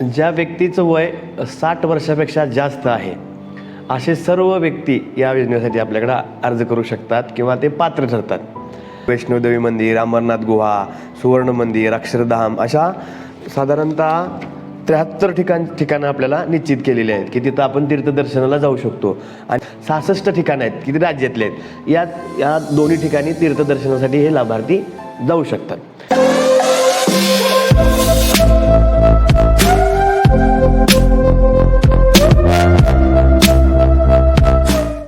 ज्या व्यक्तीचं वय साठ वर्षापेक्षा जास्त आहे असे सर्व व्यक्ती या योजनेसाठी आपल्याकडं अर्ज करू शकतात किंवा ते पात्र ठरतात. वैष्णोदेवी मंदिर अमरनाथ गुहा सुवर्ण मंदिर अक्षरधाम अशा साधारणतः त्र्याहत्तर ठिकाण ठिकाणं आपल्याला निश्चित केलेली आहेत की तिथं आपण तीर्थदर्शनाला जाऊ शकतो. आणि सहासष्ट ठिकाणं आहेत की ते राज्यातले आहेत या या दोन्ही ठिकाणी तीर्थदर्शनासाठी हे लाभार्थी जाऊ शकतात.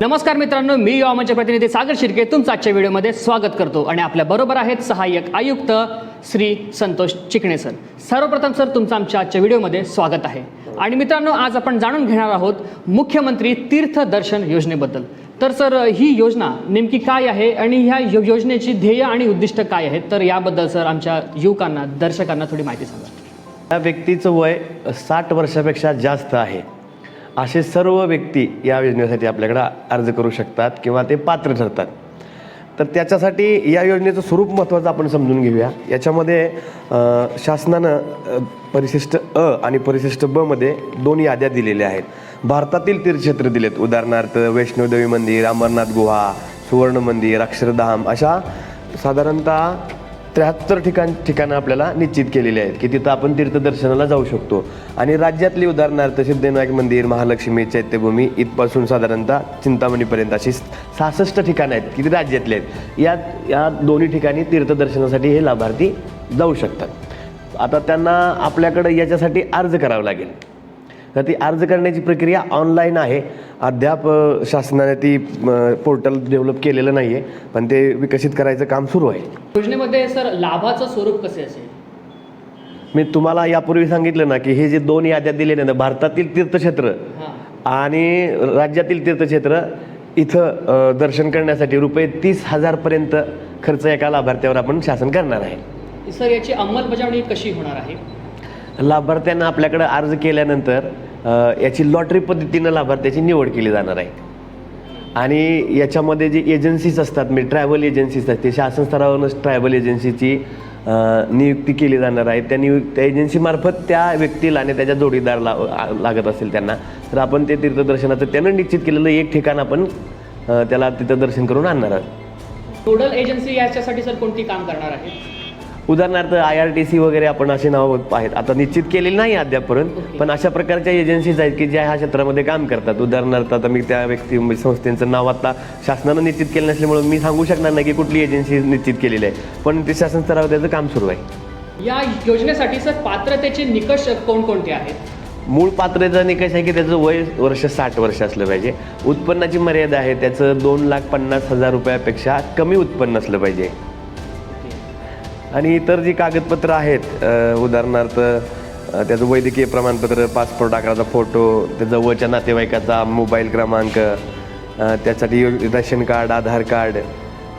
नमस्कार मित्रांनो मी युवामंच प्रतिनिधी सागर शिर्के तुमचं आजच्या व्हिडिओमध्ये स्वागत करतो. आणि आपल्या बरोबर आहेत सहाय्यक आयुक्त श्री संतोष चिकणे सर. सर्वप्रथम सर तुमचं आमच्या आजच्या व्हिडिओमध्ये स्वागत आहे. आणि मित्रांनो आज आपण जाणून घेणार आहोत मुख्यमंत्री तीर्थदर्शन योजनेबद्दल. तर सर ही योजना नेमकी काय आहे आणि ह्या यो- योजनेची ध्येय आणि उद्दिष्ट काय आहेत? तर याबद्दल सर आमच्या युवकांना दर्शकांना थोडी माहिती सांगा. या व्यक्तीचं वय साठ वर्षापेक्षा जास्त आहे. असे सर्व व्यक्ती या योजनेसाठी आपल्याकडं अर्ज करू शकतात किंवा ते पात्र ठरतात. तर त्याच्यासाठी या योजनेचं स्वरूप महत्त्वाचं आपण समजून घेऊया. याच्यामध्ये शासनानं परिशिष्ट अ आणि परिशिष्ट ब मध्ये दोन याद्या दिलेल्या आहेत. भारतातील तीर्थक्षेत्र दिलेत. उदाहरणार्थ वैष्णोदेवी मंदिर अमरनाथ गुहा सुवर्ण मंदिर अक्षरधाम अशा साधारणतः त्र्याहत्तर ठिकाण ठिकाणं आपल्याला निश्चित केलेली आहेत की तिथं आपण तीर्थदर्शनाला जाऊ शकतो. आणि राज्यातली उदाहरणार्थ सिद्धविनायक मंदिर महालक्ष्मी चैत्यभूमी इथपासून साधारणतः चिंतामणीपर्यंत अशी सहासष्ट ठिकाणं आहेत की ती राज्यातली आहेत. या या दोन्ही ठिकाणी तीर्थदर्शनासाठी हे लाभार्थी जाऊ शकतात. आता त्यांना आपल्याकडं याच्यासाठी अर्ज करावा लागेल. तर ती अर्ज करण्याची प्रक्रिया ऑनलाईन आहे. अद्याप शासनाने ती पोर्टल डेव्हलप केलेलं नाही आहे पण ते विकसित करायचं काम सुरू आहे. योजनेमध्ये सर लाभाचं स्वरूप कसे असेल? मी तुम्हाला यापूर्वी सांगितलं ना की हे जे दोन याद्या दिले ना भारतातील तीर्थक्षेत्र आणि राज्यातील तीर्थक्षेत्र इथं दर्शन करण्यासाठी रुपये तीस हजारपर्यंत खर्च एका लाभार्थ्यावर आपण शासन करणार आहे. सर याची अंमलबजावणी कशी होणार आहे? लाभार्थ्यांना आपल्याकडे अर्ज केल्यानंतर याची लॉटरी पद्धतीनं लाभार्थ्याची निवड केली जाणार आहे. आणि याच्यामध्ये जे एजन्सीज असतात म्हणजे ट्रॅव्हल एजन्सीज असतात ते शासन स्तरावरूनच ट्रॅव्हल एजन्सीची नियुक्ती केली जाणार आहे. त्या नियुक्त त्या एजन्सीमार्फत त्या व्यक्तीला आणि त्याच्या जोडीदार ला लागत असेल त्यांना तर आपण ते तीर्थदर्शनाचं त्यानं निश्चित केलेलं एक ठिकाण आपण त्याला तिथं दर्शन करून आणणार आहोत. नोडल एजन्सी याच्यासाठी सर कोणती काम करणार आहे उदाहरणार्थ आय आर टी सी वगैरे आपण असे नावं आहेत. आता निश्चित केलेली नाही अद्यापपर्यंत. पण अशा प्रकारच्या एजन्सीज आहेत की ज्या ह्या क्षेत्रामध्ये काम करतात. उदाहरणार्थ आता मी त्या व्यक्ती संस्थेचं नाव आता शासनानं निश्चित केलं नसल्यामुळे मी सांगू शकणार नाही की कुठली एजन्सी निश्चित केलेली आहे. पण ते शासन स्तरावर त्याचं काम सुरू आहे. या योजनेसाठी सर पात्रतेचे निकष कोणकोणते आहेत? मूळ पात्रतेचा निकष आहे की त्याचं वय वर्ष साठ वर्ष असलं पाहिजे. उत्पन्नाची मर्यादा आहे त्याचं दोन लाख पन्नास हजार रुपयापेक्षा कमी उत्पन्न असलं पाहिजे. आणि इतर जी कागदपत्रं आहेत उदाहरणार्थ त्याचं वैद्यकीय प्रमाणपत्र पासपोर्ट आकाराचा फोटो त्या जवळच्या नातेवाईकाचा मोबाईल क्रमांक त्यासाठी रेशन कार्ड आधार कार्ड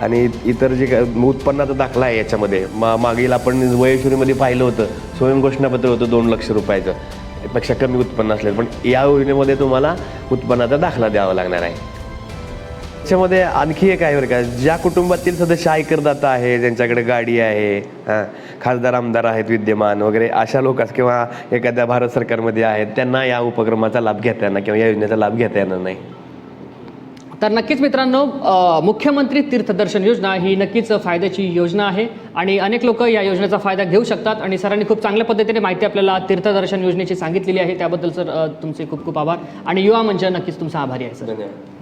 आणि इतर जे उत्पन्नाचा दाखला आहे याच्यामध्ये. मा मागील आपण वयशुरीमध्ये पाहिलं होतं स्वयंघोषणापत्र होतं दोन लक्ष रुपयाचं. पेक्षा कमी उत्पन्न असलेलं. पण या योजनेमध्ये तुम्हाला उत्पन्नाचा दाखला द्यावा लागणार आहे. त्याच्यामध्ये आणखी एक आहे बरं का ज्या कुटुंबातील सदस्य आयकरदाता आहे ज्यांच्याकडे गाडी आहे खासदार आमदार आहेत विद्यमान वगैरे अशा लोकांस किंवा एखाद्या भारत सरकारमध्ये आहेत त्यांना या उपक्रमाचा लाभ घेता येणार किंवा या योजनेचा लाभ घेता येणार नाही? तर नक्कीच मित्रांनो मुख्यमंत्री तीर्थदर्शन योजना ही नक्कीच फायद्याची योजना आहे आणि अनेक लोक या योजनेचा फायदा घेऊ शकतात आणि सरांनी खूप चांगल्या पद्धतीने माहिती आपल्याला तीर्थदर्शन योजनेची सांगितलेली आहे त्याबद्दल सर तुमचे खूप खूप आभार आणि युवा मंच नक्कीच तुमचा आभारी आहे सर. धन्यवाद.